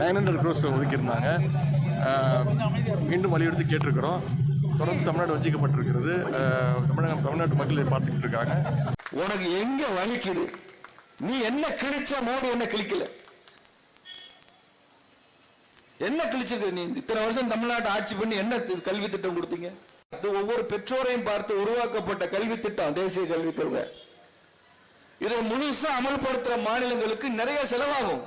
Nine hundred cross ஒதுக்கியிருந்தாங்க மீண்டும் வலியுறுத்தி கேட்டிருக்கிறோம். தொடர்ந்து தமிழ்நாடு வஞ்சிக்கப்பட்டிருக்கிறது. தமிழகம் தமிழ்நாட்டு மக்கள் இதை பார்த்துக்கிட்டு இருக்காங்க. உனக்கு எங்க வலிக்குது? நீ என்ன கிழிச்ச மோடி என்ன கிழிக்கல? என்ன கிழிச்சது நீ? இத்தனை வருஷம் தமிழ்நாட்டை ஆட்சி பண்ணி என்ன கல்வி திட்டம் கொடுத்தீங்க? அது ஒவ்வொரு பெற்றோரையும் பார்த்து உருவாக்கப்பட்ட கல்வி திட்டம் தேசிய கல்விக் கொள்கை. இதை முழுசா அமல்படுத்துற மாநிலங்களுக்கு நிறைய செலவாகும்.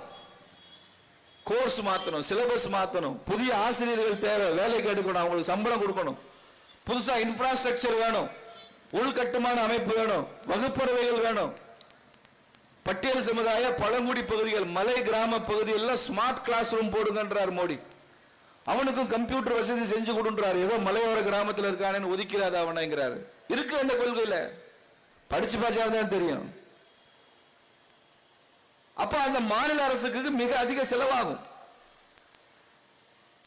கோர்ஸ் மாத்தணும் சிலபஸ் மாத்தணும். புதிய ஆசிரியர்கள் தேவை வேலைக்கு எடுக்கணும் அவங்களுக்கு சம்பளம் கொடுக்கணும். புதுசா இன்ஃப்ராஸ்ட்ரக்சர் வேணும். உள்கட்டுமான அமைப்பு வேணும். வகுப்பறவைகள் வேணும். பட்டியல் சமுதாய பழங்குடி பகுதிகள் மலை கிராம பகுதிகளில் ஸ்மார்ட் கிளாஸ் ரூம் போடுங்கன்றார் மோடி. அவனுக்கும் கம்ப்யூட்டர் வசதி செஞ்சு கொடுன்றார். ஏதோ மலையோர கிராமத்தில் இருக்கானேன்னு ஒதுக்கிறாத அவனைங்கிறாரு. இருக்கு அந்த கொள்கையில். படிச்சு பார்த்தா தான் தெரியும். அப்ப அந்த மாநில அரசுக்கு மிக அதிக செலவாகும்.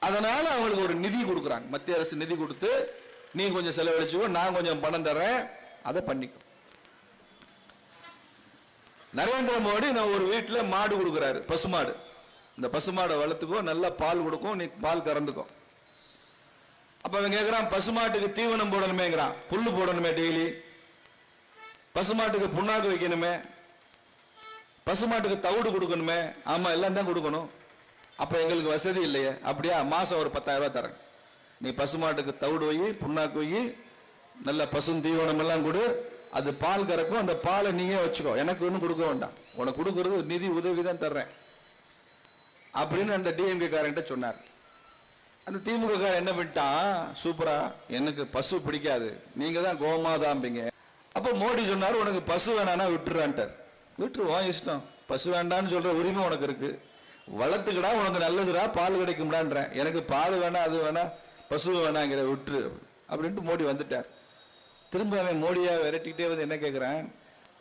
அதனால அவங்களுக்கு ஒரு நிதி கொடுக்குறாங்க. மத்திய அரசு நிதி கொடுத்து நீ கொஞ்சம் செலவழிச்சுக்கோ நான் கொஞ்சம் பணம் தரேன் அதை பண்ணிக்கும் நரேந்திர மோடி நான் ஒரு வீட்டில் மாடு கொடுக்குறாரு பசுமாடு இந்த பசுமாடை வளர்த்துக்கோ நல்லா பால் கொடுக்கும் நீ பால் கறந்துக்கோ. அப்ப அவன் கேக்குறான் பசுமாட்டுக்கு தீவனம் போடணுமேங்கிறான். புல்லு போடணுமே டெய்லி. பசுமாட்டுக்கு புண்ணாக்கு வைக்கணுமே. பசுமாட்டுக்கு தவிடு கொடுக்கணுமே? ஆமா எல்லாம் தான் கொடுக்கணும். அப்ப எங்களுக்கு வசதி இல்லையே. அப்படியா? மாசம் ஒரு பத்தாயிரம் ரூபாய் தரேன். நீ பசுமாட்டுக்கு தவிடு வை புண்ணாக்கு வை நல்ல பசும் தீவனம் எல்லாம் கொடு. அது பால் கறக்கும். அந்த பாலை நீயே வச்சுக்கோ. எனக்கு ஒன்றும் கொடுக்க வேண்டாம். உனக்கு கொடுக்கறது நிதி உதவி தான் தர்றேன். அப்படின்னு அந்த டிஎம்கே காரன்ட்ட சொன்னார். அந்த திமுக காரன் என்ன பண்ணிட்டான்? சூப்பரா எனக்கு பசு பிடிக்காது. நீங்க தான் கோமாதாம்பிங்க. அப்போ மோடி சொன்னார் உனக்கு பசு வேணானா விட்டுறான்ட்டார். விட்டுருவோம் இஷ்டம் பசு வேண்டாம்னு சொல்ற உரிமை உனக்கு இருக்கு. வளர்த்துக்கடா உனக்கு நல்லதுடா பால் கிடைக்கும்டான்றேன். எனக்கு பால் வேணாம் அது வேணாம் பசு வேணாங்கிற விட்டுரு. அப்படின்ட்டு மோடி வந்துட்டார். திரும்ப அவன் மோடியா விரட்டிக்கிட்டே வந்து என்ன கேட்கிறேன்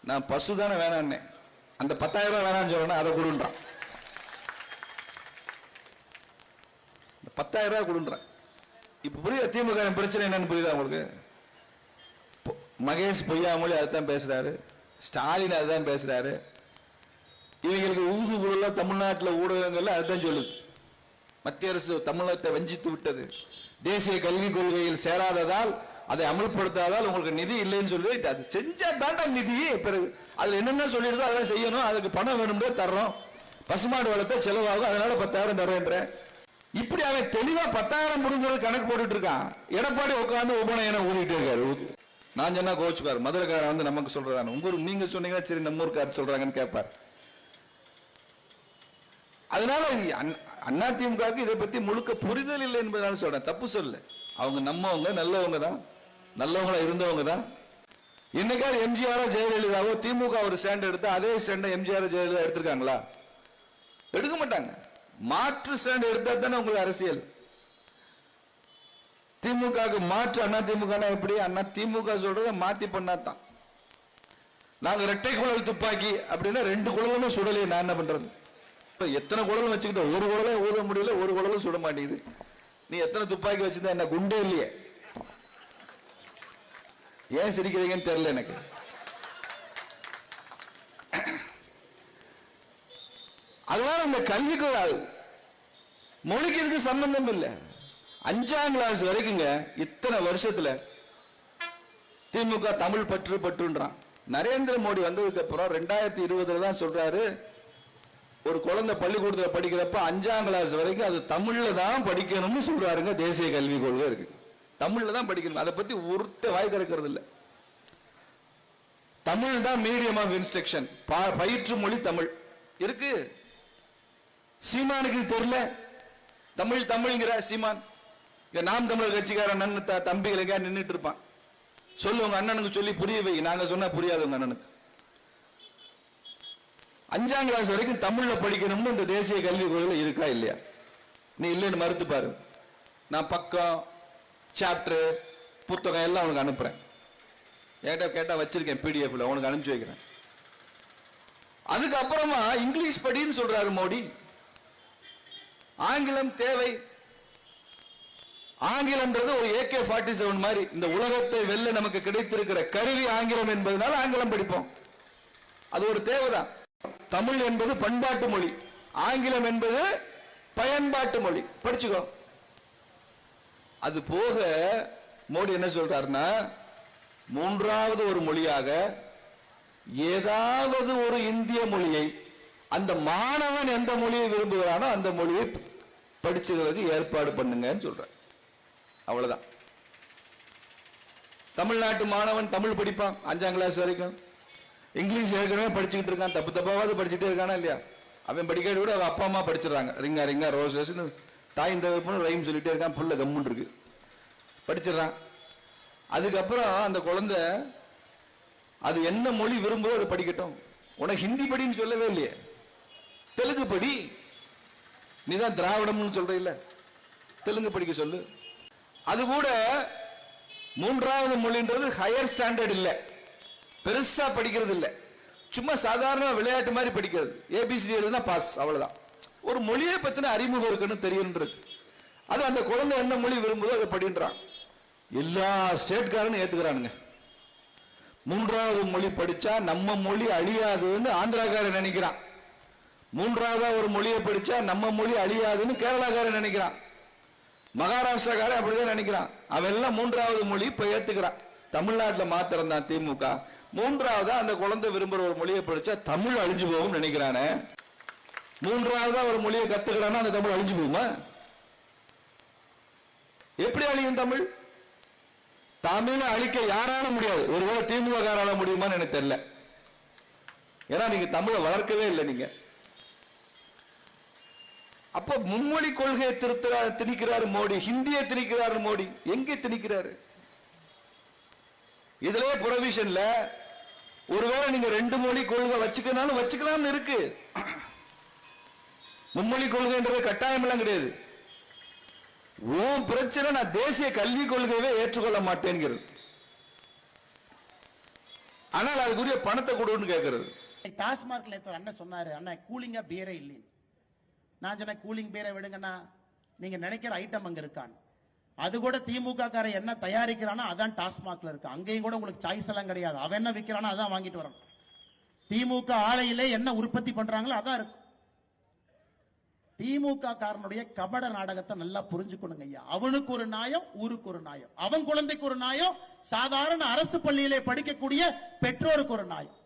நான் பசு தானே வேணான்னே அந்த பத்தாயிரம் ரூபாய் வேணாம்னு சொல்றேன்னா அதை கொடுன்றான். இந்த பத்தாயிரம் ரூபாய் கொடுன்றான். இப்போ புரியுதா திமுக பிரச்சனை என்னன்னு புரியுதா உங்களுக்கு? மகேஷ் பொய்யாமொழி அதுதான் பேசுறாரு. ஸ்டாலின் அதுதான் பேசுறாரு. இவங்களுக்கு ஊதுகுழல தமிழ்நாட்டில் ஊடகங்கள்ல அதுதான் சொல்லுது. மத்திய அரசு தமிழகத்தை வஞ்சித்து விட்டது. தேசிய கல்விக் கொள்கையில் சேராததால் அதை அமல்படுத்தாதால் உங்களுக்கு நிதி இல்லைன்னு சொல்லி அது செஞ்சா தாண்டா நிதி. பிறகு அதுல என்னென்ன சொல்லியிருக்கோ அதெல்லாம் செய்யணும். அதுக்கு பணம் வேணும்னே தர்றோம். பசுமாடு வளர்த்த செலவாகும். அதனால பத்தாயிரம் தர்றேன்ற. இப்படி அவன் தெளிவா பத்தாயிரம் முடிஞ்சது கணக்கு போட்டுட்டு இருக்கான். எடப்பாடி உட்காந்து உபநயனம் ஊதிட்டு இருக்காரு. நான் சொன்னா கோச்சுக்காரு மதுரைக்காரன் வந்து நமக்கு சொல்றாரு உங்க நீங்க சொன்னீங்கன்னா சரி நம்ம ஊருக்காரர் சொல்றாங்கன்னு கேட்பார். அதனால அண்ணா திமுகவுக்கு இதை பத்தி முழுக்க புரிதல் இல்லை என்பதனால சொல்றேன். தப்பு சொல்ல அவங்க நம்மவங்க நல்லவங்க தான். நல்லவங்களா இருந்தவங்க தான். என்னைக்காவது எம்ஜிஆரோ ஜெயலலிதாவோ திமுக ஒரு ஸ்டாண்ட் எடுத்து அதே ஸ்டாண்டை எம்ஜிஆர் ஜெயலலிதா எடுத்திருக்காங்களா? எடுக்க மாட்டாங்க. மாற்று ஸ்டாண்ட் எடுத்தா தானே உங்களுக்கு அரசியல். திமுகவுக்கு மாற்று அண்ணா திமுக எப்படி? அண்ணா திமுக சொல்றத மாத்தி பண்ணாதான். நாங்க ரெட்டை குழல் துப்பாக்கி அப்படின்னா ரெண்டு குழலுமே சுடலையே நான் என்ன பண்றது? இப்ப எத்தனை குழலும் வச்சுக்கிட்டோம்? ஒரு குழலே ஊத முடியல ஒரு குழலும் சுட மாட்டேங்குது. நீ எத்தனை துப்பாக்கி வச்சிருந்தா? என்ன குண்டே இல்லையே? ஏன் சிரிக்கிறீங்கன்னு தெரியல எனக்கு. அதனால இந்த கல்விக்கு மொழிக்கு இதுக்கு சம்பந்தம் இல்லை. அஞ்சாம் கிளாஸ் வரைக்குங்க இத்தனை வருஷத்துல திமுக தமிழ் பற்று பற்றுன்றான். நரேந்திர மோடி வந்ததுக்கு அப்புறம் ரெண்டாயிரத்தி இருபதுல தான் சொல்றாரு ஒரு குழந்தை பள்ளிக்கூடத்துல படிக்கிறப்ப அஞ்சாம் கிளாஸ் வரைக்கும் அது தமிழ்ல தான் படிக்கணும்னு சொல்றாருங்க தேசிய கல்விக் கொள்கை இருக்கு. தமிழ்ல தான் படிக்கணும் அதை பத்தி ஒருத்த வாய் திறக்கிறது இல்லை. தமிழ் தான் மீடியம் ஆஃப் இன்ஸ்ட்ரக்ஷன் பயிற்று மொழி தமிழ். இருக்கு. சீமானுக்கு தெரியல. தமிழ் தமிழ்ங்கிற சீமான். நாம் தமிழர் கட்சிக்காரன் அண்ணன் நின்றுட்டு நின்னுட்டு இருப்பான். சொல்லு உங்க அண்ணனுக்கு சொல்லி புரிய வை. நாங்க சொன்னா புரியாது உங்க அண்ணனுக்கு. அஞ்சாம் கிளாஸ் வரைக்கும் தமிழ்ல படிக்கணும்னு இந்த தேசிய கல்விக் கொள்கையில இருக்கா இல்லையா? நீ இல்லைன்னு மறுத்து பாரு. நான் பக்கம் சாப்டர் புத்தகம் எல்லாம் உனக்கு அனுப்புறேன். என்கிட்ட கேட்டா வச்சிருக்கேன் பிடிஎஃப்ல உனக்கு அனுப்பிச்சு வைக்கிறேன். அதுக்கப்புறமா இங்கிலீஷ் படின்னு சொல்றாரு மோடி. ஆங்கிலம் தேவை ஆங்கிலம்ன்றது ஒரு ஏகே ஃபார்ட்டி செவன் மாதிரி இந்த உலகத்தை வெல்ல நமக்கு கிடைத்திருக்கிற கருவி ஆங்கிலம் என்பதனால ஆங்கிலம் படிப்போம். அது ஒரு தேவைதான். தமிழ் என்பது பண்பாட்டு மொழி. ஆங்கிலம் என்பது பயன்பாட்டு மொழி. படிச்சுக்கோ. அது போக மோடி என்ன சொல்றாருன்னா மூன்றாவது ஒரு மொழியாக ஏதாவது ஒரு இந்திய மொழியை அந்த மாணவன் எந்த மொழியை விரும்புகிறானோ அந்த மொழியை படிச்சுக்கிறதுக்கு ஏற்பாடு பண்ணுங்கன்னு சொல்ற அவ்வளவுதான். தமிழ்நாட்டு மாணவன் தமிழ் படிப்பான் அஞ்சாம் கிளாஸ் வரைக்கும். இங்கிலீஷ் ஏற்கனவே படிச்சுக்கிட்டு இருக்கான் தப்பு தப்பாவது படிச்சுட்டே இருக்கானா இல்லையா? அவன் படிக்காட்டி கூட அவன் அப்பா அம்மா படிச்சிடறாங்க. ரிங்கா ரிங்கா ரோஸ் ரோஸ்னு தாய் இந்த ரைம் சொல்லிட்டே இருக்கான் புள்ள கம்முன்னு இருக்கு. படிச்சிடுறான். அதுக்கப்புறம் அந்த குழந்தை அது என்ன மொழி விரும்புதோ அதை படிக்கட்டும். உனக்கு ஹிந்தி படின்னு சொல்லவே இல்லையே. தெலுங்கு படி. நீ தான் திராவிடம்னு சொல்ற இல்ல தெலுங்கு படிக்க சொல்லு. அது கூட மூன்றாவது மொழின்றது ஹையர் ஸ்டாண்டர்ட் இல்லை. பெருசா படிக்கிறது இல்லை. சும்மா சாதாரண விளையாட்டு மாதிரி படிக்கிறது. ஏபிசிடி எழுதுனா பாஸ் அவ்வளவுதான். ஒரு மொழியை பத்தின அறிமுகம் இருக்குன்னு தெரியுன்றது அது அந்த குழந்தை என்ன மொழி விரும்புதோ அதை படின்றான். எல்லா ஸ்டேட்காரனும் ஏத்துக்கிறானுங்க. மூன்றாவது மொழி படிச்சா நம்ம மொழி அழியாதுன்னு ஆந்திராக்காரன் நினைக்கிறான். மூன்றாவதா ஒரு மொழியை படிச்சா நம்ம மொழி அழியாதுன்னு கேரளாக்காரன் நினைக்கிறான். மகாராஷ்டிராக்காரன் அப்படிதான் நினைக்கிறான். அவன் எல்லாம் மூன்றாவது மொழி இப்ப ஏத்துக்கிறான். தமிழ்நாட்டில் மாத்திரம் தான் திமுக. மூன்றாவதா அந்த குழந்தை விரும்புற ஒரு மொழியை படிச்சா தமிழ் அழிஞ்சு போகும் நினைக்கிறானே. மூன்றாவதா ஒரு மொழியை கத்துக்கிறானா அந்த தமிழ் அழிஞ்சு போகுமா? எப்படி அழியும் தமிழ்? தமிழை அழிக்க யாரால முடியாது. ஒருவேளை திமுக காரால முடியுமான்னு எனக்கு தெரியல. ஏன்னா நீங்க தமிழை வளர்க்கவே இல்லை நீங்க. அப்ப மும்மொழி கொள்கையை திருத்துறாரு திணிக்கிறாரு மோடி. ஹிந்தியை திணிக்கிறாரு மோடி. எங்கே திணிக்கிறாரு? இதுலயே புரவிஷன்ல ஒருவேளை நீங்க ரெண்டு மொழி கொள்கை வச்சுக்கனாலும் வச்சுக்கலாம்னு இருக்கு. மும்மொழி கொள்கைன்றது கட்டாயம் எல்லாம் கிடையாது. உன் பிரச்சனை நான் தேசிய கல்விக் கொள்கையவே ஏற்றுக்கொள்ள மாட்டேங்கிறது ஆனால் அதுக்குரிய பணத்தை கொடுன்னு கேட்கறது. டாஸ்மார்க்ல நேத்து அண்ணன் சொன்னாரு அண்ணன் கூலிங்கா பீரே இல்லைன்னு. நான் சொன்ன கூலிங் பேரை விடுங்கண்ணா நீங்க நினைக்கிற ஐட்டம் அங்க இருக்கான். அது கூட திமுக காரன் என்ன தயாரிக்கிறானோ அதான் டாஸ்மாக்ல இருக்கு. அங்கேயும் கூட உங்களுக்கு சாய்ஸ் எல்லாம் கிடையாது. அவன் என்ன விற்கிறானோ அதான் வாங்கிட்டு வரணும் திமுக ஆலையிலே என்ன உற்பத்தி பண்றாங்களோ அதான் இருக்கு. திமுக காரனுடைய கபட நாடகத்தை நல்லா புரிஞ்சுக்கணுங்க ஐயா. அவனுக்கு ஒரு நாயம் ஊருக்கு ஒரு நாயம். அவன் குழந்தைக்கு ஒரு நாயம் சாதாரண அரசு பள்ளியிலே படிக்கக்கூடிய பெற்றோருக்கு ஒரு நாயம்.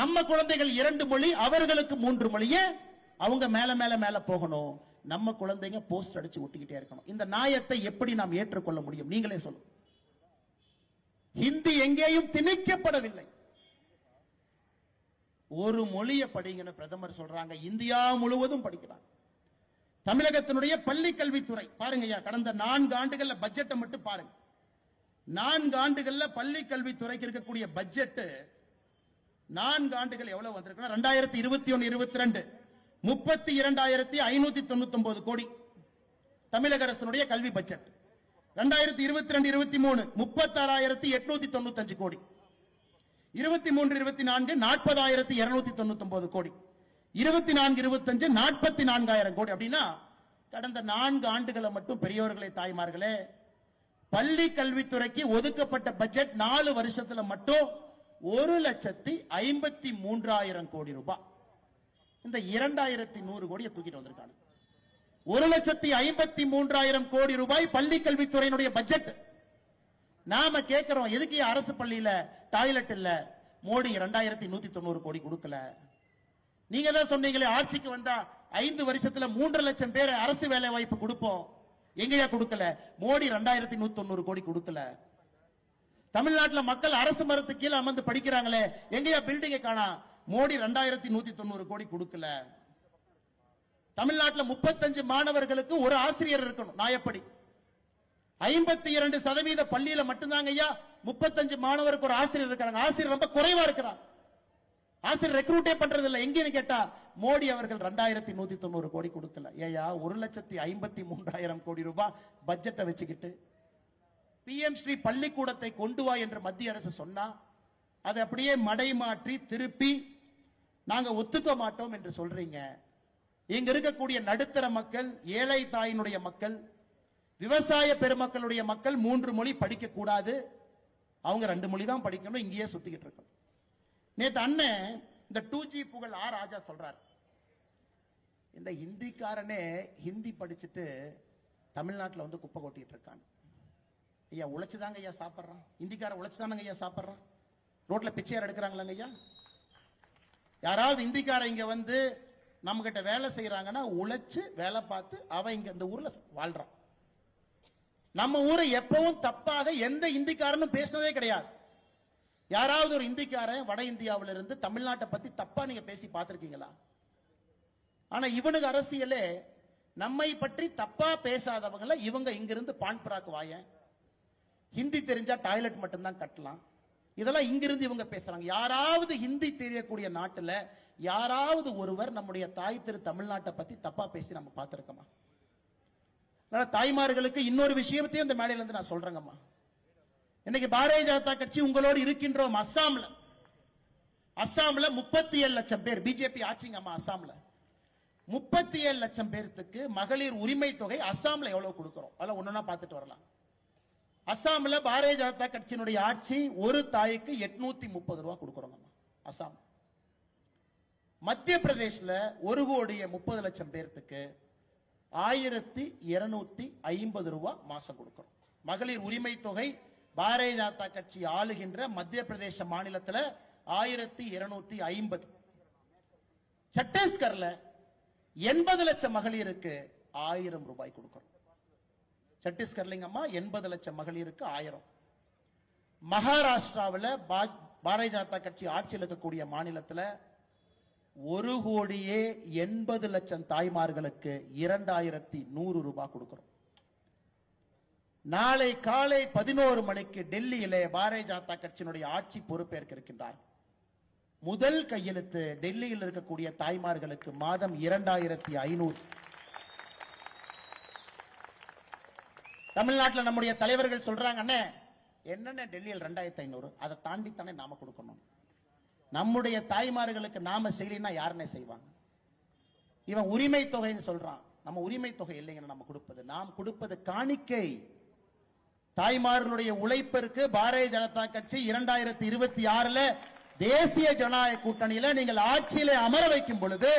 நம்ம குழந்தைகள் இரண்டு மொழி அவர்களுக்கு மூன்று மொழியே அவங்க மேல மேல மேல போகணும். நம்ம குழந்தைங்க போஸ்ட் அடிச்சு ஒட்டிக்கிட்டே இருக்கணும். இந்த நியாயத்தை எப்படி நாம் ஏற்றுக்கொள்ள முடியும்? நீங்களே சொல்லும் ஹிந்தி எங்கேயும் திணிக்கப்படவில்லை. ஒரு மொழியை படிங்கன்னு பிரதமர் சொல்றாங்க. இந்தியா முழுவதும் படிக்கிறாங்க. தமிழகத்தினுடைய பள்ளி கல்வித்துறை பாருங்க கடந்த நான்கு ஆண்டுகள்ல பட்ஜெட்டை மட்டும் பாருங்க. நான்கு ஆண்டுகள்ல பள்ளி கல்வித்துறைக்கு இருக்கக்கூடிய பட்ஜெட் நான்கு ஆண்டுகள் எவ்வளவு வந்திருக்கு ரெண்டாயிரத்தி இருபத்தி ஒன்னு இருபத்தி ரெண்டு. முப்பத்தி இரண்டாயிரத்தி ஐநூத்தி தொண்ணூத்தி ஒன்பது கோடி. தமிழக அரசினுடைய கல்வி பட்ஜெட். ரெண்டாயிரத்தி இருபத்தி ரெண்டு இருபத்தி மூணு முப்பத்தாறாயிரத்தி எட்நூத்தி தொண்ணூத்தஞ்சு கோடி. இருபத்தி மூன்று இருபத்தி நான்கு நாற்பதாயிரத்தி இருநூத்தி தொண்ணூத்தி ஒன்பது கோடி. இருபத்தி நான்கு இருபத்தஞ்சு நாற்பத்தி நான்காயிரம் கோடி. அப்படின்னா கடந்த நான்கு ஆண்டுகளை மட்டும் பெரியவர்களே தாய்மார்களே பள்ளி கல்வித்துறைக்கு ஒதுக்கப்பட்ட பட்ஜெட் நாலு வருஷத்துல மட்டும் ஒரு லட்சத்தி ஐம்பத்தி மூன்றாயிரம் கோடி ரூபாய். இந்த இரண்டாயிரத்தி நூறு கோடியை தூக்கிட்டு வந்திருக்காங்க. ஒரு லட்சத்தி ஐம்பத்தி மூன்றாயிரம் கோடி ரூபாய் பள்ளி கல்வித்துறையினுடைய பட்ஜெட் நாம கேட்கிறோம் எதுக்கு அரசு பள்ளியில டாய்லெட் இல்ல? மோடி இரண்டாயிரத்தி நூத்தி தொண்ணூறு கோடி கொடுக்கல. நீங்க தான் சொன்னீங்களே ஆட்சிக்கு வந்தா ஐந்து வருஷத்துல மூன்று லட்சம் பேர் அரசு வேலை வாய்ப்பு கொடுப்போம். எங்கயா கொடுக்கல? மோடி ரெண்டாயிரத்தி நூத்தி தொண்ணூறு கோடி கொடுக்கல. தமிழ்நாட்டுல மக்கள் அரசு மரத்து கீழே அமர்ந்து படிக்கிறாங்களே எங்கயா பில்டிங்கை காணா? மோடி ரெண்டாயிரத்தி நூத்தி தொண்ணூறு கோடி கொடுக்கல. தமிழ்நாட்டுல முப்பத்தஞ்சு மாணவர்களுக்கு ஒரு ஆசிரியர் இருக்கணும். நாயப்படி ஐம்பத்தி இரண்டு சதவீத பள்ளியில மட்டும்தாங்க ஐயா முப்பத்தஞ்சு மாணவருக்கு ஒரு ஆசிரியர் இருக்காங்க ஆசிரியர் ரொம்ப குறைவா இருக்கிறார். ஆசிரியர் ரெக்ரூட்டே பண்றது இல்லை எங்கன்னு கேட்டா மோடி அவர்கள் ரெண்டாயிரத்தி நூத்தி தொண்ணூறு கோடி கொடுக்கல. ஏயா ஒரு லட்சத்தி ஐம்பத்தி மூன்றாயிரம் கோடி ரூபாய் பட்ஜெட்டை வச்சுக்கிட்டு பிஎம் ஸ்ரீ பள்ளிக்கூடத்தை கொண்டு வா என்று மத்திய அரசு சொன்னா அதை அப்படியே மடை மாற்றி திருப்பி நாங்க ஒத்துக்க மாட்டோம் என்று சொல்றீங்க. இங்க இருக்கக்கூடிய நடுத்தர மக்கள் ஏழை தாயினுடைய மக்கள் விவசாய பெருமக்களுடைய மக்கள் மூன்று மொழி படிக்க கூடாது அவங்க ரெண்டு மொழி தான் படிக்கணும் இங்கேயே சுத்திக்கிட்டு இருக்கணும். நேத்து அண்ணன் இந்த டூ ஜி புகழ் ஆ ராஜா சொல்றார். இந்த ஹிந்திக்காரனே ஹிந்தி படிச்சுட்டு தமிழ்நாட்டுல வந்து குப்பை கொட்டிட்டு இருக்கான். ஐயா உழைச்சுதாங்க ஐயா சாப்பிட்றான். ஹிந்திக்காரன் உழைச்சுதானங்க ஐயா சாப்பிட்றான்? ரோட்ல பிச்சையார் எடுக்கிறாங்களாங்க ஐயா? யாராவது இந்திக்கார இங்க வந்து நம்ம கிட்ட வேலை செய்யறாங்கன்னா உழைச்சு வேலை பார்த்து அவன் இங்க இந்த ஊர்ல வாழ்றான். நம்ம ஊரை எப்பவும் தப்பாக எந்த இந்திக்காரனும் பேசினதே கிடையாது. யாராவது ஒரு இந்திக்காரன் வட இந்தியாவில இருந்து தமிழ்நாட்டை பத்தி தப்பா நீங்க பேசி பார்த்திருக்கீங்களா? ஆனா இவனுக்கு அரசியலே நம்மை பற்றி தப்பா பேசாதவங்கள இவங்க இங்கிருந்து பான்பராக்கு வாய வாயன். ஹிந்தி தெரிஞ்சா டாய்லெட் மட்டும்தான் கட்டலாம். இதெல்லாம் இங்கிருந்து இவங்க பேசுறாங்க. யாராவது ஹிந்தி தெரியக்கூடிய நாட்டுல யாராவது ஒருவர் நம்முடைய தாய் திரு தமிழ்நாட்டை பத்தி தப்பா பேசி நம்ம பார்த்திருக்கோமா? அதனால தாய்மார்களுக்கு இன்னொரு விஷயத்தையும் இந்த மேடையில இருந்து நான் சொல்றேங்கம்மா. இன்னைக்கு பாரதிய ஜனதா கட்சி உங்களோடு இருக்கின்றோம் அஸ்ஸாம்ல. அஸ்ஸாம்ல முப்பத்தி ஏழு லட்சம் பேர் பிஜேபி ஆட்சிங்கம்மா அஸ்ஸாம்ல. முப்பத்தி ஏழு லட்சம் பேர்த்துக்கு மகளிர் உரிமை தொகை அஸ்ஸாம்ல எவ்வளவு கொடுக்கிறோம்? அதெல்லாம் ஒண்ணுன்னா பார்த்துட்டு வரலாம். அஸ்ஸாம்ல பாரதிய ஜனதா கட்சியினுடைய ஆட்சி ஒரு தாய்க்கு எட்நூத்தி முப்பது ரூபாய் கொடுக்குறோங்கம்மா. அஸ்ஸாம் மத்திய பிரதேஷ்ல ஒரு கோடியே முப்பது லட்சம் பேர்த்துக்கு ஆயிரத்தி இருநூத்தி ஐம்பது ரூபாய் மாசம் கொடுக்கிறோம். மகளிர் உரிமை தொகை பாரதிய ஜனதா கட்சி ஆளுகின்ற மத்திய பிரதேச மாநிலத்தில் ஆயிரத்தி இருநூத்தி ஐம்பது. சத்தீஸ்கர்ல எண்பது லட்சம் மகளிருக்கு ஆயிரம் ரூபாய் கொடுக்கிறோம். சத்தீஸ்கர்லிங்கம்மா எண்பது லட்சம் மகளிருக்கு ஆயிரம். மகாராஷ்டிராவில் பாரதிய ஜனதா கட்சி ஆட்சியில் இருக்கக்கூடிய மாநிலத்தில் ஒரு கோடியே எண்பது லட்சம் தாய்மார்களுக்கு இரண்டாயிரத்தி நூறு ரூபாய் கொடுக்கிறோம். நாளை காலை பதினோரு மணிக்கு டெல்லியிலே பாரதிய ஜனதா கட்சியினுடைய ஆட்சி பொறுப்பேற்க இருக்கின்றார் முதல் கையெழுத்து டெல்லியில் இருக்கக்கூடிய தாய்மார்களுக்கு மாதம் இரண்டாயிரத்தி ஐநூறு. தமிழ்நாட்டில் நம்முடைய தலைவர்கள் சொல்றாங்க அண்ணே என்னென்ன டெல்லியில் ரெண்டாயிரத்தி ஐநூறு? அதை தாண்டித்தானே நாம கொடுக்கணும். நம்முடைய தாய்மார்களுக்கு நாம செய்யலைன்னா யாருன்னே செய்வாங்க? இவன் உரிமை தொகைன்னு சொல்றான். நம்ம உரிமை தொகை இல்லைங்க நம்ம கொடுப்பது. நாம் கொடுப்பது காணிக்கை. தாய்மார்களுடைய உழைப்பிற்கு பாரதிய ஜனதா கட்சி இரண்டாயிரத்தி இருபத்தி ஆறுல தேசிய ஜனநாயக கூட்டணியில நீங்கள் ஆட்சியிலே அமர வைக்கும் பொழுது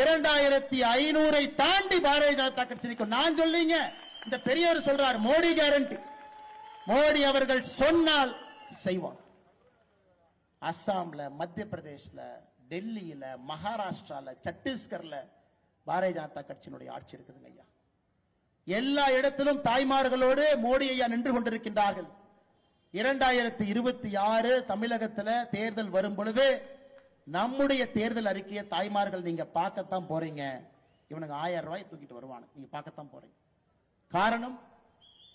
இரண்டாயிரத்தி ஐநூறை தாண்டி பாரதிய ஜனதா கட்சி நிற்கும். நான் சொல்லீங்க இந்த பெரியவர் சொல்றார் மோடி கேரண்டி மோடி அவர்கள் சொன்னால் செய்வான். அஸ்ஸாம்ல மத்திய பிரதேஷ்ல டெல்லியில மகாராஷ்டிரால சத்தீஸ்கர்ல பாரதிய ஜனதா கட்சியினுடைய ஆட்சி இருக்குதுங்க ஐயா. எல்லா இடத்திலும் தாய்மார்களோடு மோடி ஐயா நின்று கொண்டிருக்கின்றார்கள். இரண்டாயிரத்தி இருபத்தி ஆறு தமிழகத்துல தேர்தல் வரும் பொழுது நம்முடைய தேர்தல் அறிக்கையை தாய்மார்கள் நீங்க பார்க்கத்தான் போறீங்க. இவனுக்கு ஆயிரம் ரூபாய் தூக்கிட்டு வருவானு நீங்க பார்க்கத்தான் போறீங்க. காரணம்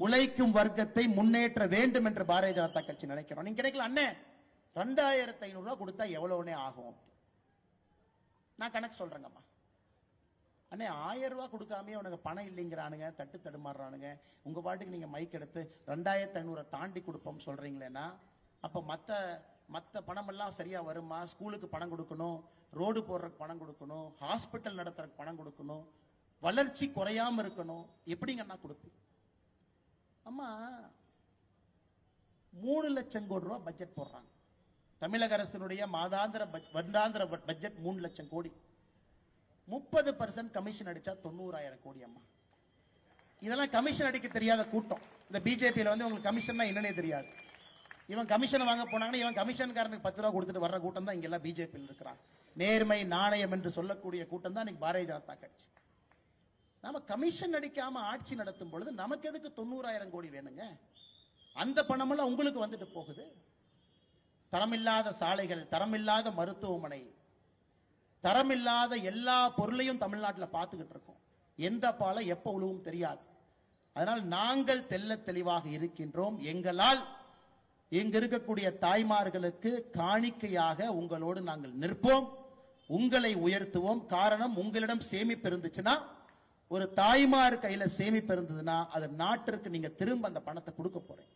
உழைக்கும் வர்க்கத்தை முன்னேற்ற வேண்டும் என்று பாரதிய ஜனதா கட்சி நினைக்கிறோம். நீங்க கிடைக்கல அண்ணே ரெண்டாயிரத்தி ஐநூறு ரூபாய் கொடுத்தா எவ்வளவுனே ஆகும். நான் கணக்கு சொல்றேங்கம்மா. அண்ணே ஆயிரம் ரூபாய் கொடுக்காமயே உனக்கு பணம் இல்லைங்கிறானுங்க தட்டு தடுமாறுறானுங்க. உங்க பாட்டுக்கு நீங்க மைக் எடுத்து ரெண்டாயிரத்தி ஐநூறை தாண்டி கொடுப்போம் சொல்றீங்களேன்னா அப்ப மத்த மத்த பணம் எல்லாம் சரியா வருமா? ஸ்கூலுக்கு பணம் கொடுக்கணும் ரோடு போடுறதுக்கு பணம் கொடுக்கணும் ஹாஸ்பிட்டல் நடத்துறதுக்கு பணம் கொடுக்கணும் வளர்ச்சி குறையாம இருக்கணும். எப்படிங்கண்ணா கொடுப்பீங்க அம்மா மூணு லட்சம் கோடி ரூபாய் பட்ஜெட் போடுறாங்க. தமிழக அரசினுடைய மாதாந்திர வருடாந்திர பட்- பட்ஜெட் மூணு லட்சம் கோடி. முப்பது பர்சன்ட் கமிஷன் அடிச்சா தொண்ணூறாயிரம் கோடி அம்மா. இதெல்லாம் கமிஷன் அடிக்க தெரியாத கூட்டம். இந்த பிஜேபியில வந்து உங்களுக்கு கமிஷன் என்னன்னே தெரியாது. இவன் கமிஷன் வாங்க போனாங்கன்னா இவன் கமிஷன்காரனுக்கு பத்து ரூபா கொடுத்துட்டு வர்ற கூட்டம் தான் இங்கெல்லாம் பிஜேபியில் இருக்கிறான். நேர்மை நாணயம் என்று சொல்லக்கூடிய கூட்டம் தான் இன்னைக்கு பாரதிய ஜனதா கட்சி. நாம கமிஷன் அடிக்காம ஆட்சி நடத்தும் பொழுது நமக்கு எதுக்கு தொண்ணூறாயிரம் கோடி வேணுங்க? அந்த பணமெல்லாம் உங்களுக்கு வந்துட்டு போகுது. தரமில்லாத சாலைகள் தரமில்லாத மருத்துவமனை தரமில்லாத எல்லா பொருளையும் தமிழ்நாட்டில் பார்த்துக்கிட்டு இருக்கோம். எந்த பாலம் எப்ப உழுவும் தெரியாது. அதனால் நாங்கள் தெள்ளத் தெளிவாக இருக்கின்றோம். எங்களால் இங்க இருக்கக்கூடிய தாய்மார்களுக்கு காணிக்கையாக உங்களோடு நாங்கள் நிற்போம். உங்களை உயர்த்துவோம். காரணம் உங்களிடம் சேமிப்பு இருந்துச்சுன்னா ஒரு தாய்மார் கையில சேமிப்பு இருந்ததுன்னா அது நாட்டிற்கு நீங்க திரும்ப அந்த பணத்தை கொடுக்க போறீங்க.